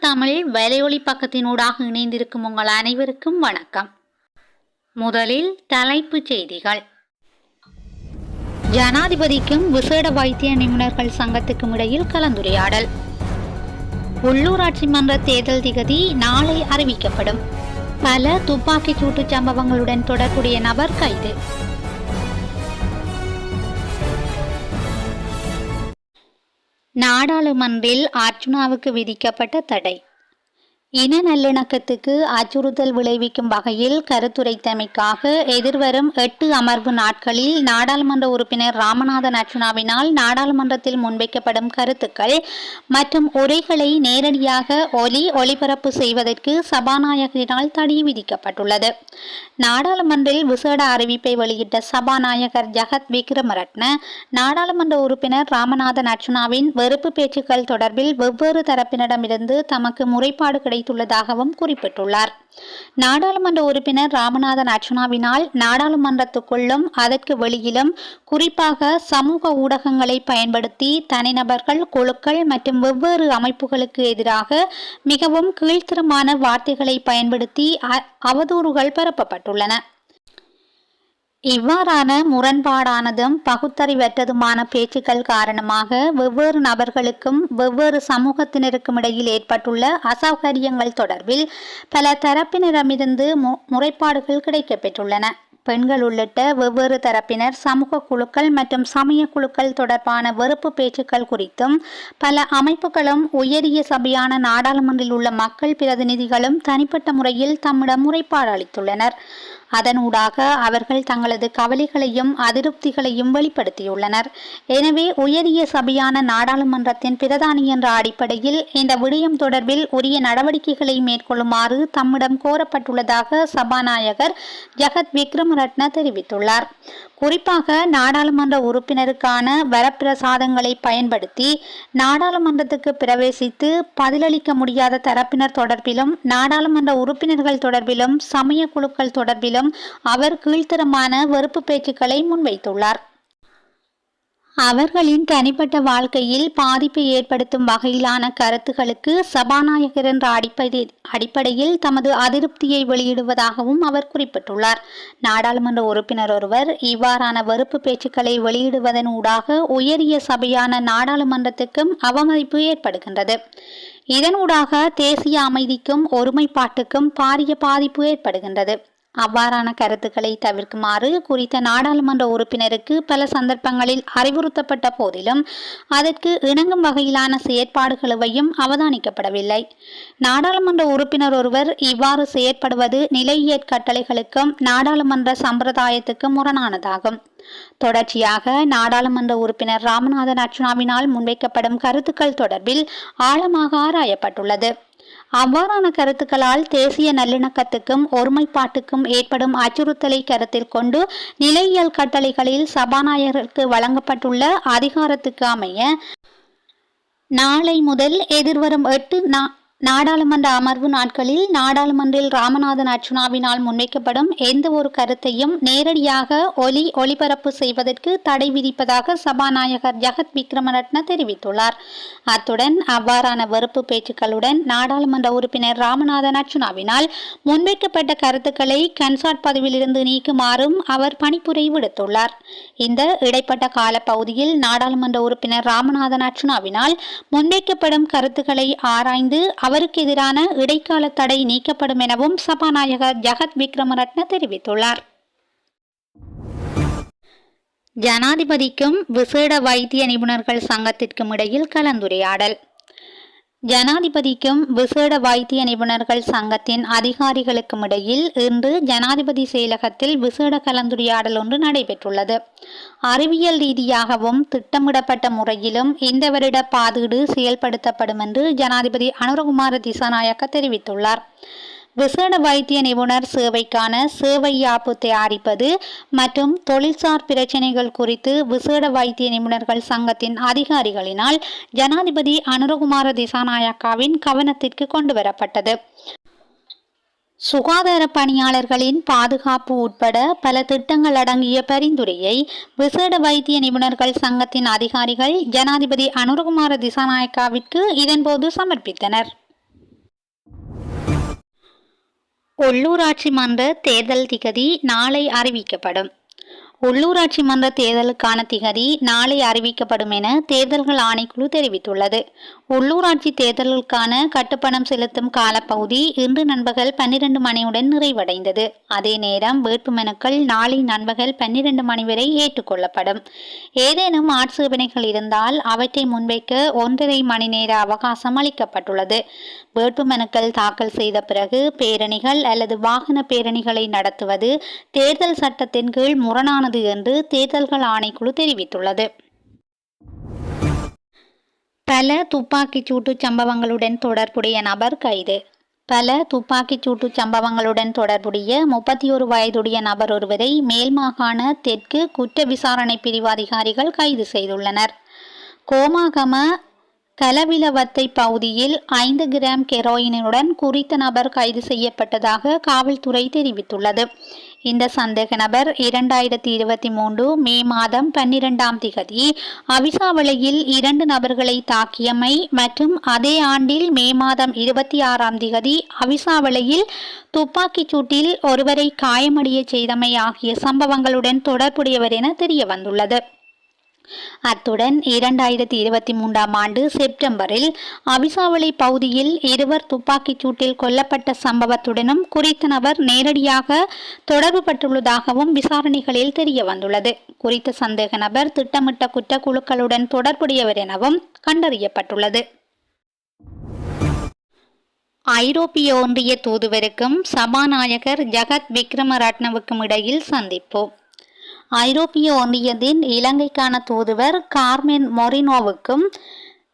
தமிழ் வலையொலி பக்கத்தினூடாக இணைந்திருக்கும் உங்கள் அனைவருக்கும் வணக்கம். முதலில் தலைப்புச் செய்திகள். ஜனாதிபதிக்கும் விசேட வைத்திய நிபுணர்கள் சங்கத்துக்கும் இடையில் கலந்துரையாடல். உள்ளூராட்சி மன்ற தேர்தல் திகதி நாளை அறிவிக்கப்படும். பல துப்பாக்கிச் சூட்டுச் சம்பவங்களுடன் தொடர்புடைய நபர் கைது. நாடாளுமன்றில் அர்ஜுனாவுக்கு விதிக்கப்பட்ட தடை. இன நல்லிணக்கத்துக்கு அச்சுறுத்தல் விளைவிக்கும் வகையில் கருத்துரைத்தமைக்காக எதிர்வரும் எட்டு அமர்வு நாட்களில் நாடாளுமன்ற உறுப்பினர் ராமநாதன் அர்ச்சுனாவினால் நாடாளுமன்றத்தில் முன்வைக்கப்படும் கருத்துக்கள் மற்றும் உரைகளை நேரடியாக ஒலி ஒளிபரப்பு செய்வதற்கு சபாநாயகரினால் தடை விதிக்கப்பட்டுள்ளது. நாடாளுமன்றில் விசேட அறிவிப்பை வெளியிட்ட சபாநாயகர் ஜகத் விக்ரமரட்ன நாடாளுமன்ற உறுப்பினர் ராமநாதன் அர்ச்சுனாவின் வெறுப்பு பேச்சுக்கள் தொடர்பில் வெவ்வேறு தரப்பினரிடமிருந்து தமக்கு முறைப்பாடு வைத்துள்ளதாகவும் குறிப்பிட்டுள்ளார். நாடாளுமன்ற உறுப்பினர் ராமநாதன் அர்ச்சுனாவினால் நாடாளுமன்றத்துக்குள்ளும் அதற்கு வெளியிலும் குறிப்பாக சமூக ஊடகங்களை பயன்படுத்தி தனிநபர்கள் குழுக்கள் மற்றும் வெவ்வேறு அமைப்புகளுக்கு எதிராக மிகவும் கீழ்த்தரமான வார்த்தைகளை பயன்படுத்தி அவதூறுகள் பரப்பப்பட்டுள்ளன. இவ்வாறான முரண்பாடானதும் பகுத்தறிவற்றதுமான பேச்சுக்கள் காரணமாக வெவ்வேறு நபர்களுக்கும் வெவ்வேறு சமூகத்தினருக்கும் இடையில் ஏற்பட்டுள்ள அசௌகரியங்கள் தொடர்பில் பல தரப்பினரிடமிருந்து மு முறைப்பாடுகள் கிடைக்கப்பெற்றுள்ளன. பெண்கள் உள்ளிட்ட வெவ்வேறு தரப்பினர் சமூக குழுக்கள் மற்றும் சமய குழுக்கள் தொடர்பான வெறுப்பு பேச்சுக்கள் குறித்தும் பல அமைப்புகளும் உயரிய சபையான நாடாளுமன்றில் உள்ள மக்கள் பிரதிநிதிகளும் தனிப்பட்ட முறையில் தம்மிடம் முறைப்பாடு அளித்துள்ளனர். அதனூடாக அவர்கள் தங்களது கவலைகளையும் அதிருப்திகளையும் வெளிப்படுத்தியுள்ளனர். எனவே உயரிய சபையான நாடாளுமன்றத்தின் பிரதானி என்ற அடிப்படையில் இந்த விடயம் தொடர்பில் உரிய நடவடிக்கைகளை மேற்கொள்ளுமாறு தம்மிடம் கோரப்பட்டுள்ளதாக சபாநாயகர் ஜெகத் விக்ரமரட்ன தெரிவித்துள்ளார். குறிப்பாக நாடாளுமன்ற உறுப்பினருக்கான வரப்பிரசாதங்களை பயன்படுத்தி நாடாளுமன்றத்துக்கு பிரவேசித்து பதிலளிக்க முடியாத தரப்பினர் தொடர்பிலும் நாடாளுமன்ற உறுப்பினர்கள் தொடர்பிலும் சமய குழுக்கள் தொடர்பிலும் அவர் கீழ்த்தரமான வெறுப்பு பேச்சுக்களை முன்வைத்துள்ளார். அவர்களின் தனிப்பட்ட வாழ்க்கையில் பாதிப்பை ஏற்படுத்தும் வகையிலான கருத்துகளுக்கு சபாநாயகர் என்ற அடிப்படை அடிப்படையில் தமது அதிருப்தியை வெளியிடுவதாகவும் அவர் குறிப்பிட்டுள்ளார். நாடாளுமன்ற உறுப்பினர் ஒருவர் இவ்வாறான வெறுப்பு பேச்சுக்களை வெளியிடுவதன் ஊடாக உயரிய சபையான நாடாளுமன்றத்துக்கும் அவமதிப்பு ஏற்படுகின்றது. இதனூடாக தேசிய அமைதிக்கும் ஒருமைப்பாட்டுக்கும் பாரிய பாதிப்பு ஏற்படுகின்றது. அவ்வாறான கருத்துக்களை தவிர்க்குமாறு குறித்த நாடாளுமன்ற உறுப்பினருக்கு பல சந்தர்ப்பங்களில் அறிவுறுத்தப்பட்ட போதிலும் அதற்கு இணங்கும் வகையிலான செயற்பாடுகளவையும் அவதானிக்கப்படவில்லை. நாடாளுமன்ற உறுப்பினர் ஒருவர் இவ்வாறு செயற்படுவது நிலையியற் கட்டளைகளுக்கும் நாடாளுமன்ற சம்பிரதாயத்துக்கும் முரணானதாகும். தொடர்ச்சியாக நாடாளுமன்ற உறுப்பினர் ராமநாதன் அர்ச்சுனாவினால் முன்வைக்கப்படும் கருத்துக்கள் தொடர்பில் ஆழமாக ஆராயப்பட்டுள்ளது. அவ்வாறான கருத்துக்களால் தேசிய நல்லிணக்கத்துக்கும் ஒருமைப்பாட்டுக்கும் ஏற்படும் அச்சுறுத்தலை கருத்தில் கொண்டு நிலையியல் கட்டளைகளில் சபாநாயகருக்கு வழங்கப்பட்டுள்ள அதிகாரத்துக்கு அமைய நாளை முதல் எதிர்வரும் எட்டு நா நாடாளுமன்ற அமர்வு நாட்களில் நாடாளுமன்றில் ராமநாதன் அர்ச்சுனாவினால் முன்வைக்கப்படும் எந்த ஒரு கருத்தையும் நேரடியாக ஒலி ஒளிபரப்பு செய்வதற்கு தடை விதிப்பதாக சபாநாயகர் ஜெகத் விக்ரமரட்ன தெரிவித்துள்ளார். அத்துடன் அவ்வாறான வெறுப்பு பேச்சுக்களுடன் நாடாளுமன்ற உறுப்பினர் ராமநாதன் அர்ச்சுனாவினால் முன்வைக்கப்பட்ட கருத்துக்களை கன்சாட் பதவியிலிருந்து நீக்குமாறும் அவர் பணிப்புரை விடுத்துள்ளார். இந்த இடைப்பட்ட கால பகுதியில் நாடாளுமன்ற உறுப்பினர் ராமநாதன் அர்ச்சுனாவினால் முன்வைக்கப்படும் கருத்துக்களை ஆராய்ந்து அவருக்கு எதிரான இடைக்கால தடை நீக்கப்படும் எனவும் சபாநாயகர் ஜகத் விக்ரமரட்ன தெரிவித்துள்ளார். ஜனாதிபதிக்கும் விசேட வைத்திய நிபுணர்கள் சங்கத்திற்கும் இடையில் கலந்துரையாடல். ஜனாதிபதிக்கும் விசேட வைத்திய நிபுணர்கள் சங்கத்தின் அதிகாரிகளுக்கும் இடையில் இன்று ஜனாதிபதி செயலகத்தில் விசேட கலந்துரையாடல் ஒன்று நடைபெற்றுள்ளது. அறிவியல் ரீதியாகவும் திட்டமிடப்பட்ட முறையிலும் இந்த வருட பாதீடு செயல்படுத்தப்படும் என்று ஜனாதிபதி அனுரகுமார திசாநாயக்க தெரிவித்துள்ளார். விசேட வைத்திய நிபுணர் சேவைக்கான சேவை யாப்பு தயாரிப்பது மற்றும் தொழில்சார் பிரச்சினைகள் குறித்து விசேட வைத்திய நிபுணர்கள் சங்கத்தின் அதிகாரிகளினால் ஜனாதிபதி அனுரகுமார திசாநாயக்காவின் கவனத்திற்கு கொண்டு வரப்பட்டது சுகாதார பணியாளர்களின் பாதுகாப்பு உட்பட பல திட்டங்கள் அடங்கிய பரிந்துரையை விசேட வைத்திய நிபுணர்கள் சங்கத்தின் அதிகாரிகள் ஜனாதிபதி அனுரகுமார திசாநாயக்காவிற்கு இதன்போது சமர்ப்பித்தனர். உள்ளூராட்சி மன்ற தேர்தல் திகதி நாளை அறிவிக்கப்படும். உள்ளூராட்சி மன்ற தேர்தலுக்கான திகதி நாளை அறிவிக்கப்படும் என தேர்தல்கள் ஆணைக்குழு தெரிவித்துள்ளது. உள்ளூராட்சி தேர்தலுக்கான கட்டுப்பணம் செலுத்தும் காலப்பகுதி இன்று நண்பகல் பன்னிரண்டு மணியுடன் நிறைவடைந்தது. அதே நேரம் வேட்புமனுக்கள் நாளை நண்பகல் பன்னிரண்டு மணி வரை ஏற்றுக்கொள்ளப்படும். ஏதேனும் ஆட்சேபனைகள் இருந்தால் அவற்றை முன்வைக்க ஒன்றரை மணி நேர அவகாசம் அளிக்கப்பட்டுள்ளது. வேட்புமனுக்கள் தாக்கல் செய்த பிறகு பேரணிகள் அல்லது வாகன பேரணிகளை நடத்துவது தேர்தல் சட்டத்தின் கீழ் முரணானது என்று தேர்தல்கள் ஆணைக்குழு தெரிவித்துள்ளது. பல துப்பாக்கிச் சூட்டு சம்பவங்களுடன் தொடர்புடைய நபர் கைது. பல துப்பாக்கிச் சூட்டு சம்பவங்களுடன் தொடர்புடைய முப்பத்தி ஒரு வயதுடைய நபர் ஒருவரை மேல் மாகாண தெற்கு குற்ற விசாரணை பிரிவு அதிகாரிகள் கைது செய்துள்ளனர். கோமாகம கலவிலவத்தை பகுதியில் ஐந்து கிராம் கெரோயினுடன் குறித்த நபர் கைது செய்யப்பட்டதாக காவல்துறை தெரிவித்துள்ளது. இந்த சந்தேக நபர் இரண்டாயிரத்தி இருபத்தி மூன்று மே மாதம் பன்னிரெண்டாம் திகதி அவிசாவளையில் இரண்டு நபர்களை தாக்கியமை மற்றும் அதே ஆண்டில் மே மாதம் இருபத்தி ஆறாம் திகதி அவிசாவளையில் துப்பாக்கிச் சூட்டில் ஒருவரை காயமடைய செய்தமை ஆகிய சம்பவங்களுடன் தொடர்புடையவர் என தெரிய வந்துள்ளது அத்துடன் இரண்டாயிரத்தி இருபத்தி மூன்றாம் ஆண்டு செப்டம்பரில் அபிசாவளி பகுதியில் இருவர் துப்பாக்கிச் சூட்டில் கொல்லப்பட்ட சம்பவத்துடனும் குறித்த நபர் நேரடியாக தொடர்பு பட்டுள்ளதாகவும் விசாரணைகளில் தெரிய வந்துள்ளது. குறித்த சந்தேக நபர் திட்டமிட்ட குற்றக்குழுக்களுடன் தொடர்புடையவர் எனவும் கண்டறியப்பட்டுள்ளது. ஐரோப்பிய ஒன்றிய தூதுவருக்கும் சபாநாயகர் ஜகத் விக்ரமரட்னவுக்கும் இடையில் சந்திப்போம். ஐரோப்பிய ஒன்றியத்தின் இலங்கைக்கான தூதுவர் கார்மென் மொரினோவுக்கும்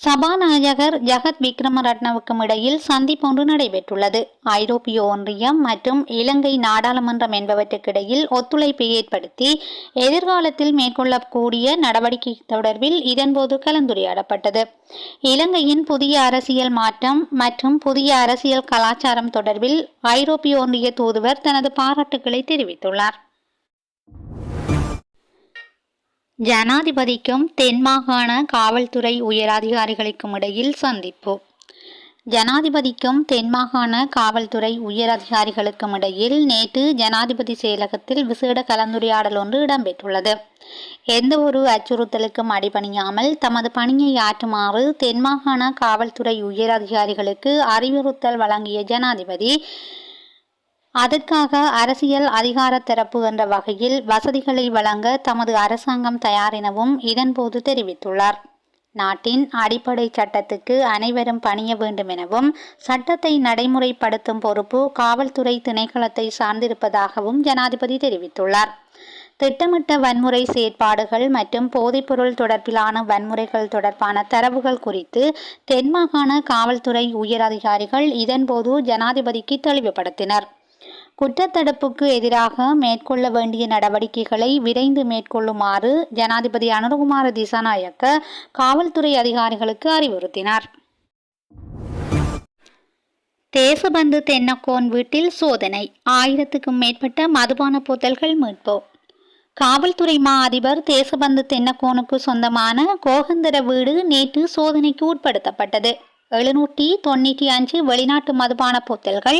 சபாநாயகர் ஜகத் விக்ரமரட்னவுக்கும் இடையில் சந்திப்பு ஒன்று நடைபெற்றுள்ளது. ஐரோப்பிய ஒன்றியம் மற்றும் இலங்கை நாடாளுமன்றம் என்பவற்றுக்கிடையில் ஒத்துழைப்பை ஏற்படுத்தி எதிர்காலத்தில் மேற்கொள்ளக்கூடிய நடவடிக்கை தொடர்பில் இதன்போது கலந்துரையாடப்பட்டது. இலங்கையின் புதிய அரசியல் மாற்றம் மற்றும் புதிய அரசியல் கலாச்சாரம் தொடர்பில் ஐரோப்பிய ஒன்றிய தூதுவர் தனது பாராட்டுக்களை தெரிவித்துள்ளார். ஜனாதிபதிக்கும் தென்மாகாண காவல்துறை உயரதிகாரிகளுக்கும் இடையில் சந்திப்பு. ஜனாதிபதிக்கும் தென்மாகாண காவல்துறை உயரதிகாரிகளுக்கும் இடையில் நேற்று ஜனாதிபதி செயலகத்தில் விசேட கலந்துரையாடல் ஒன்று இடம்பெற்றுள்ளது. எந்த ஒரு அச்சுறுத்தலுக்கும் அடிபணியாமல் தமது பணியை ஆற்றுமாறு தென்மாகாண காவல்துறை உயரதிகாரிகளுக்கு அறிவுறுத்தல் வழங்கிய ஜனாதிபதி அதற்காக அரசியல் அதிகார தரப்பு என்ற வகையில் வசதிகளை வழங்க தமது அரசாங்கம் தயார் எனவும் இதன்போது தெரிவித்துள்ளார். நாட்டின் அடிப்படை சட்டத்துக்கு அனைவரும் பணிய வேண்டும் எனவும் சட்டத்தை நடைமுறைப்படுத்தும் பொறுப்பு காவல்துறை திணைக்களத்தை சார்ந்திருப்பதாகவும் ஜனாதிபதி தெரிவித்துள்ளார். திட்டமிட்ட வன்முறை செயற்பாடுகள் மற்றும் போதைப்பொருள் தொடர்பிலான வன்முறைகள் தொடர்பான தரவுகள் குறித்து தென்மாகாண காவல்துறை உயர் அதிகாரிகள் இதன்போது ஜனாதிபதிக்கு தெளிவுபடுத்தினர். குற்றத்தடுப்புக்கு எதிராக மேற்கொள்ள வேண்டிய நடவடிக்கைகளை விரைந்து மேற்கொள்ளுமாறு ஜனாதிபதி அனுரகுமார திசாநாயக்க காவல்துறை அதிகாரிகளுக்கு அறிவுறுத்தினார். தேசபந்து தென்னக்கோன் வீட்டில் சோதனை. ஆயிரத்துக்கும் மேற்பட்ட மதுபான போத்தல்கள் மீட்பு. காவல்துறை மா அதிபர் தேசபந்து தென்னக்கோனுக்கு சொந்தமான கோகந்தர வீடு நேற்று சோதனைக்கு உட்படுத்தப்பட்டது. எழுநூற்றி தொண்ணூற்றி அஞ்சு வெளிநாட்டு மதுபான போத்தல்கள்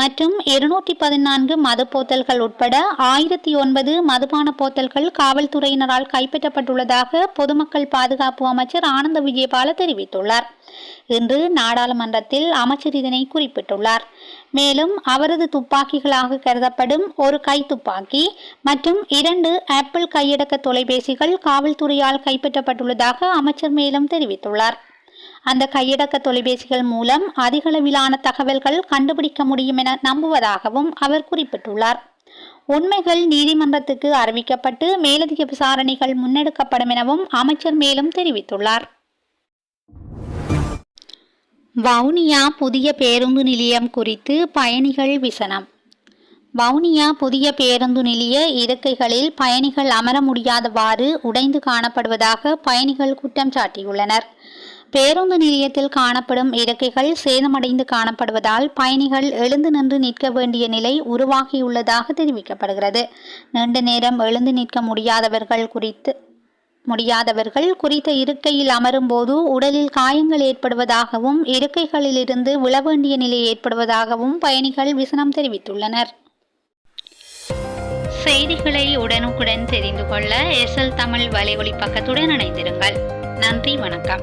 மற்றும் இருநூற்றி பதினான்கு மது போத்தல்கள் உட்பட ஆயிரத்தி ஒன்பது மதுபான போத்தல்கள் காவல்துறையினரால் கைப்பற்றப்பட்டுள்ளதாக பொதுமக்கள் பாதுகாப்பு அமைச்சர் ஆனந்த விஜயபால தெரிவித்துள்ளார். இன்று நாடாளுமன்றத்தில் அமைச்சர் இதனை குறிப்பிட்டுள்ளார். மேலும் அவரது துப்பாக்கிகளாக கருதப்படும் ஒரு கை துப்பாக்கி மற்றும் இரண்டு ஆப்பிள் கையடக்க தொலைபேசிகள் காவல்துறையால் கைப்பற்றப்பட்டுள்ளதாக அமைச்சர் மேலும் தெரிவித்துள்ளார். அந்த கையடக்க தொலைபேசிகள் மூலம் அதிகளவிலான தகவல்கள் கண்டுபிடிக்க முடியும் என நம்புவதாகவும் அவர் குறிப்பிட்டுள்ளார். உண்மைகள் நீதிமன்றத்துக்கு அறிவிக்கப்பட்டு மேலதிக விசாரணைகள் முன்னெடுக்கப்படும் எனவும் அமைச்சர் மேலும் தெரிவித்துள்ளார். வவுனியா புதிய பேருந்து நிலையம் குறித்து பயணிகள் விசனம். வவுனியா புதிய பேருந்து நிலைய இருக்கைகளில் பயணிகள் அமர முடியாதவாறு உடைந்து காணப்படுவதாக பயணிகள் குற்றம் சாட்டியுள்ளனர். பேருந்து நிலையத்தில் காணப்படும் இறக்கைகள் சேதமடைந்து காணப்படுவதால் பயணிகள் எழுந்து நின்று நிற்க வேண்டிய நிலை உருவாகியுள்ளதாக தெரிவிக்கப்படுகிறது. நீண்ட நேரம் எழுந்து நிற்க முடியாதவர்கள் குறித்து முடியாதவர்கள் குறித்த இருக்கையில் அமரும் போது உடலில் காயங்கள் ஏற்படுவதாகவும் இருக்கைகளிலிருந்து விழ வேண்டிய நிலை ஏற்படுவதாகவும் பயணிகள் விசனம் தெரிவித்துள்ளனர். செய்திகளை உடனுக்குடன் தெரிந்து கொள்ள எஸ்எல் தமிழ் வலையொலி பக்கத்துடன் இணைந்திருங்கள். நன்றி வணக்கம்.